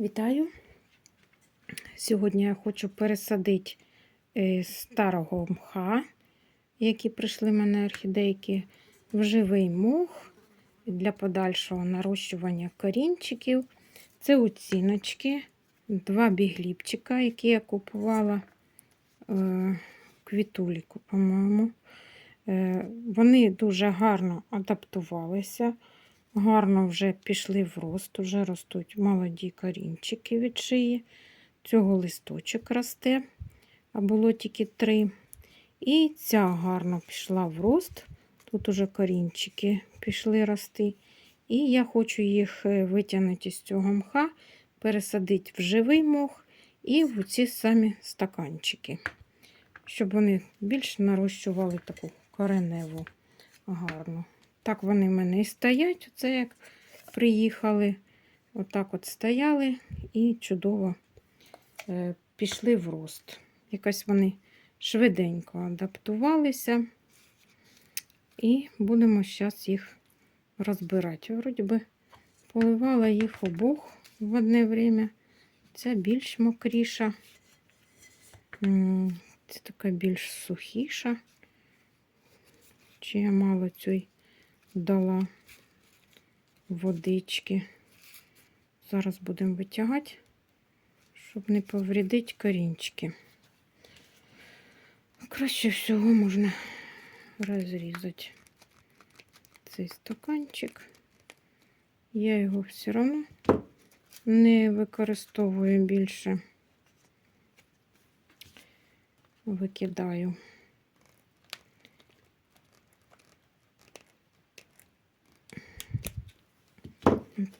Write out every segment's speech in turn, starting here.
Вітаю! Сьогодні я хочу пересадити е, старого мха, які прийшли в мене орхідейки, в живий мох для подальшого нарощування корінчиків. Це оціночки, два бігліпчика, які я купувала е, квітуліку, по-моєму. Е, Вони дуже гарно адаптувалися гарно вже пішли в рост, вже ростуть молоді корінчики від шиї. Цього листочок росте, а було тільки три. І ця гарно пішла в рост. Тут уже корінчики пішли рости. І я хочу їх е, витягнути з цього мха, пересадити в живий мох і в ці самі стаканчики, щоб вони більш нарощували таку кореневу гарну. Так вони в мене і стоять, оце як приїхали. Отак от стояли і чудово е, пішли в рост. Якось вони швиденько адаптувалися. І будемо зараз їх розбирати. Вроді би поливала їх обох в одне время. Це більш мокріша, це така більш сухіша. Чи я мало цієї дала водички. Зараз будемо витягати, щоб не повредити корінчики. Краще всього можна розрізати цей стаканчик. Я його все одно не використовую більше, викидаю.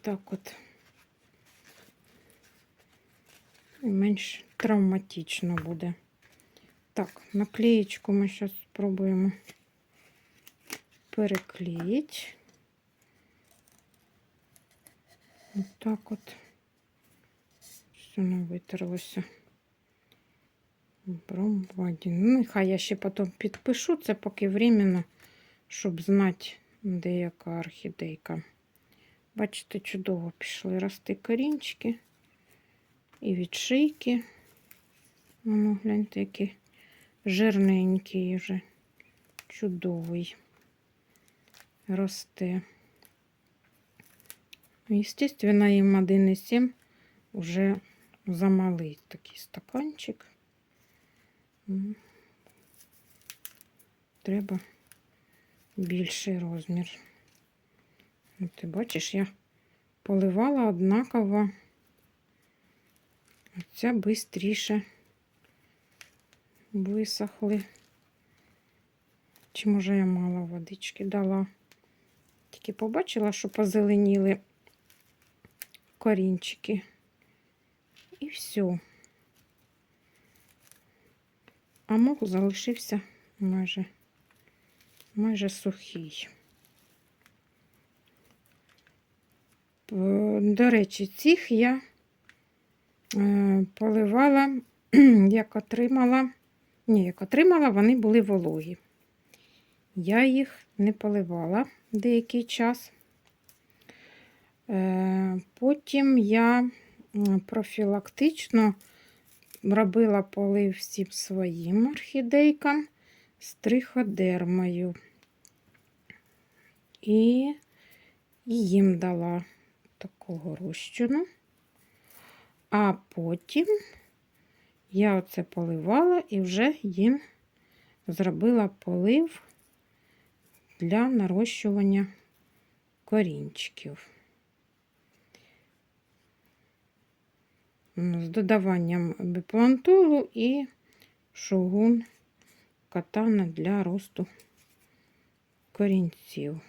Так от менш травматично буде. Так, наклеєчку ми зараз спробуємо переклеїти. Ось так от. Все не витерлося. Бромбаді. Ну, нехай я ще потім підпишу це поки временно, щоб знати, де яка орхідейка. Бачите, чудово пішли рости корінчики і від. Воно, гляньте, який жирненький вже, чудовий росте. Естественно, їм 1,7 вже замалий такий стаканчик. Треба більший розмір. Ну, Ти бачиш, я поливала однаково. Оця швидше висохли. Чи, може, я мало водички дала. Тільки побачила, що позеленіли корінчики. І все. А мох залишився майже, майже сухий. До речі, цих я е, поливала, як отримала, ні, як отримала, вони були вологі. Я їх не поливала деякий час. Е, потім я профілактично робила полив всім своїм орхідейкам з триходермою. І їм дала такого розчину. А потім я оце поливала і вже їм зробила полив для нарощування корінчиків. З додаванням біплантолу і шогун катана для росту корінців.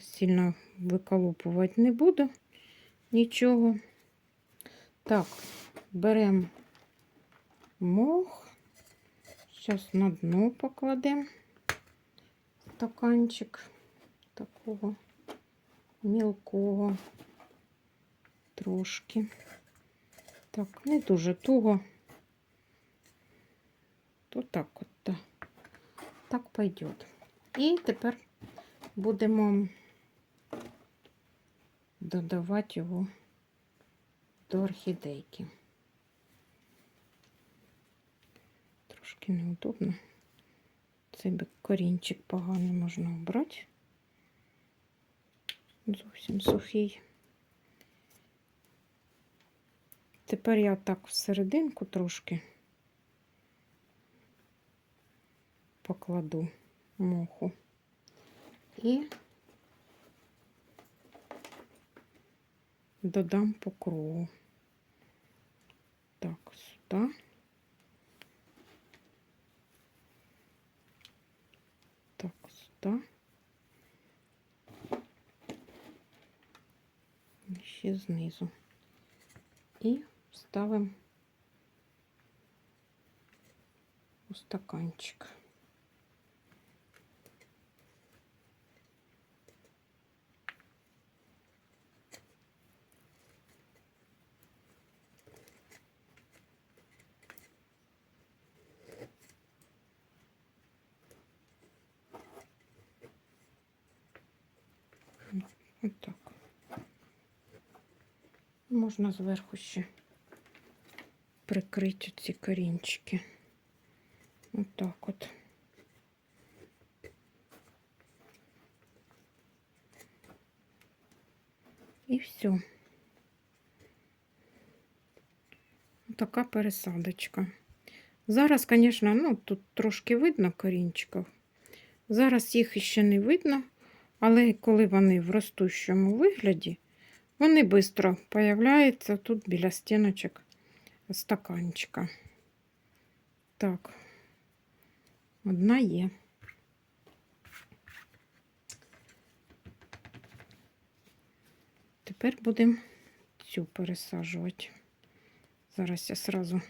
Сильно виколупувати не буду нічого. Так, беремо мох, зараз на дно покладемо стаканчик такого мілкого трошки. Так, не дуже туго, то так от так, пойдет. І тепер будемо додавати його до орхідейки. Трошки неудобно. Цей би корінчик поганий можна обрати. Зовсім сухий. Тепер я так всерединку трошки покладу моху і додам по кругу. Так, сюди. Так, сюди. Ще знизу. І ставимо у стаканчик. Отак. Можна зверху ще прикрити ці корінчики. Отак от. І все. Така пересадочка. Зараз, звісно, ну, тут трошки видно корінчиків. Зараз їх ще не видно, але коли вони в ростущому вигляді, вони швидко появляються тут біля стіночок стаканчика. Так, одна є. Тепер будемо цю пересаджувати. Зараз я сразу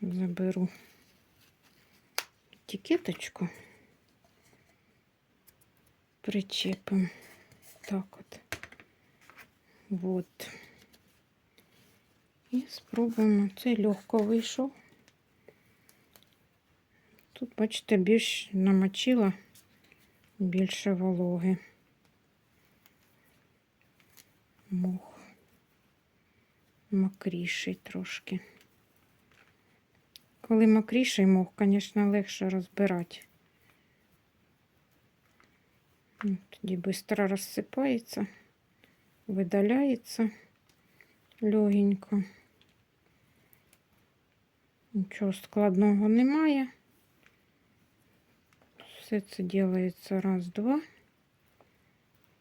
заберу етикеточку, причепимо. Так от. Вот. І спробуємо. Цей легко вийшов. Тут, бачите, більш намочила більше вологи. Мох мокріший трошки. Коли мокріший мох, звісно, легше розбирати. Ну, Тоді швидко розсипається, видаляється легенько. Нічого складного немає. Все це ділається раз, два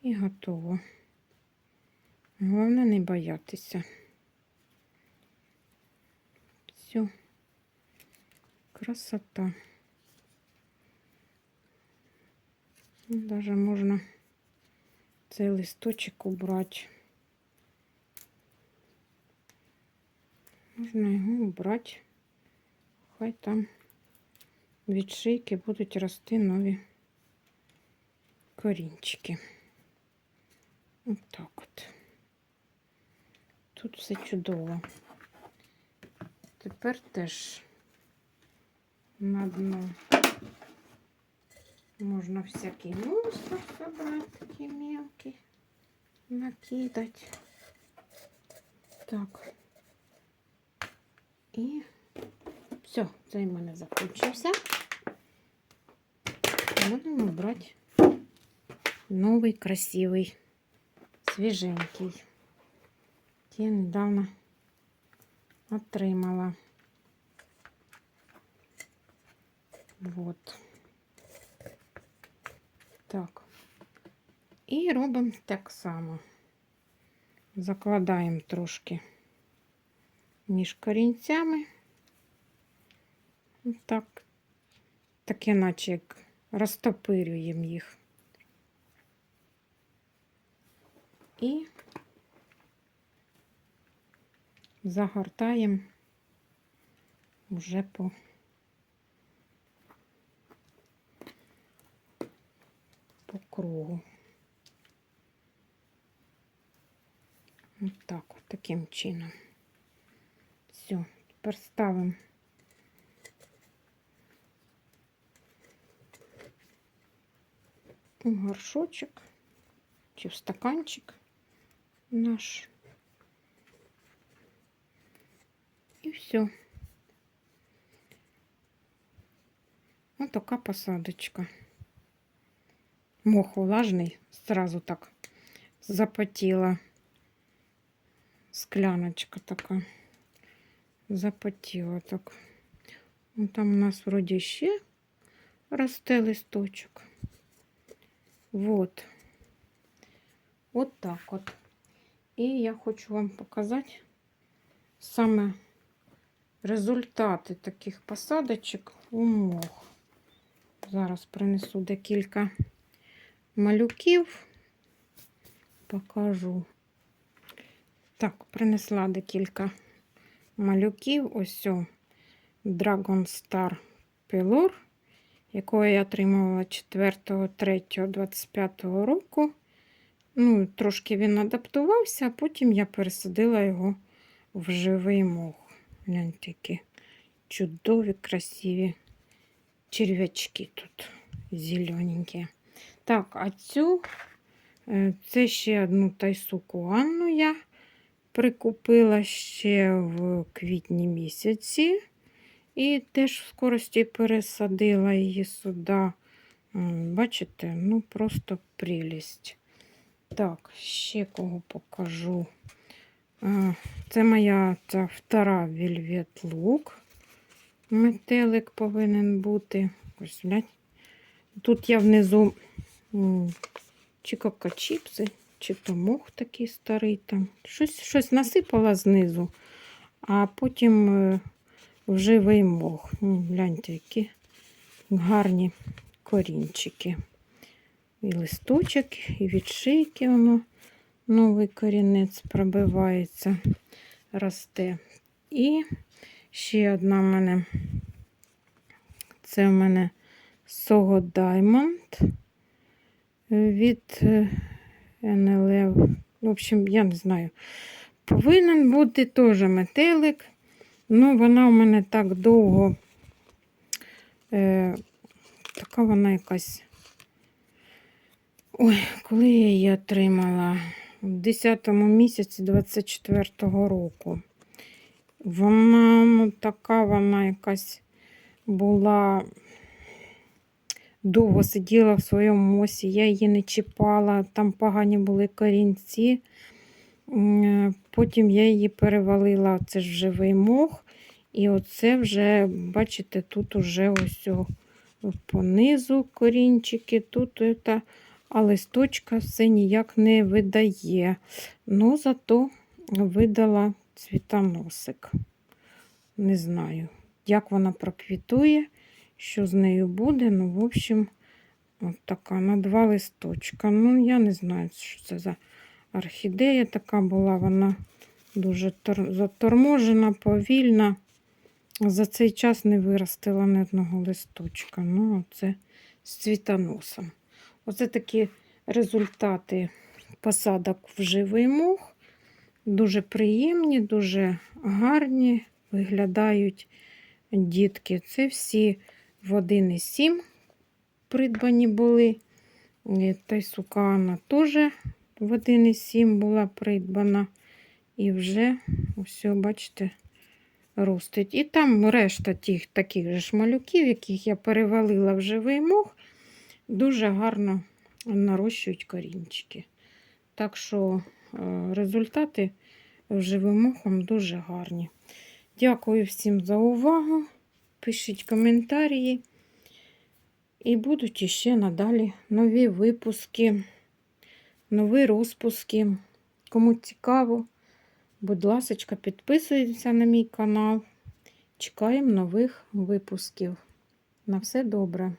і готово. Головне не боятися. Все. Красота. Даже можна цей листочок убрати. Можна його убрати. Хай там від шийки будуть рости нові корінчики. Ось так от. Тут все чудово. Тепер теж на дно можна всякий мусор собрати, такий мелкий, накидати. Так. І все, цей в мене закінчився. Будемо брати новий, красивий, свіженький. Я недавно отримала. Вот. Так. І робимо так само. Закладаємо трошки між корінцями. Так, таке, наче як розтопирюємо їх. І загортаємо вже по по кругу. Ось так, от таким чином. Все, тепер ставимо горшочок чи в стаканчик наш І все. Ось така посадочка. Мох влажний, сразу так запотіла. Скляночка така. Запотіла так. Ну, там у нас вроді ще росте листочок. Вот. От так от. І я хочу вам показати саме результати таких посадочок у мох. Зараз принесу декілька малюків, покажу. Так, принесла декілька малюків. Ось Dragon Star Pelor, якого я отримувала 4.3.25 року. Ну, трошки він адаптувався, а потім я пересадила його в живий мох. Гляньте, які чудові, красиві черв'ячки тут зелененькі. Так, а цю е, це ще одну тайсуку Анну я прикупила ще в квітні місяці. І теж в скорості пересадила її сюди. Бачите, ну просто прелість. Так, ще кого покажу. Це моя ця втора Velvet Look. Метелик повинен бути. Ось, глянь. Тут я внизу чи кокочіпси, чи то мох такий старий там. Щось, щось насипала знизу, а потім е, в живий мох. Гляньте, які гарні корінчики. І листочок, і від шийки воно новий корінець пробивається, росте. І ще одна в мене. Це в мене Сого Diamond від е, В общем, я не знаю. Повинен бути теж метелик. Ну, вона у мене так довго. Е, така вона якась. Ой, коли я її отримала? В 10 місяці 24-го року. Вона ну, така вона якась була довго сиділа в своєму мосі, я її не чіпала, там погані були корінці. Потім я її перевалила, це ж живий мох. І оце вже, бачите, тут уже ось понизу корінчики, тут это, а листочка все ніяк не видає. Ну, зато видала цвітоносик. Не знаю, як вона проквітує, що з нею буде. Ну, в общем, от така на два листочка. Ну, я не знаю, що це за орхідея така була. Вона дуже заторможена, повільна. За цей час не виростила ні одного листочка. Ну, це з цвітоносом. Оце такі результати посадок в живий мох. Дуже приємні, дуже гарні виглядають дітки. Це всі в 1,7 придбані були. І Тайсукана теж в 1,7 була придбана. І вже, все, бачите, ростить. І там решта тих таких же ж малюків, яких я перевалила в живий мох, дуже гарно нарощують корінчики. Так що е, результати живим мохом дуже гарні. Дякую всім за увагу. Пишіть коментарі. І будуть іще надалі нові випуски, нові розпуски. Кому цікаво, будь ласка, підписуйтеся на мій канал. Чекаємо нових випусків. На все добре!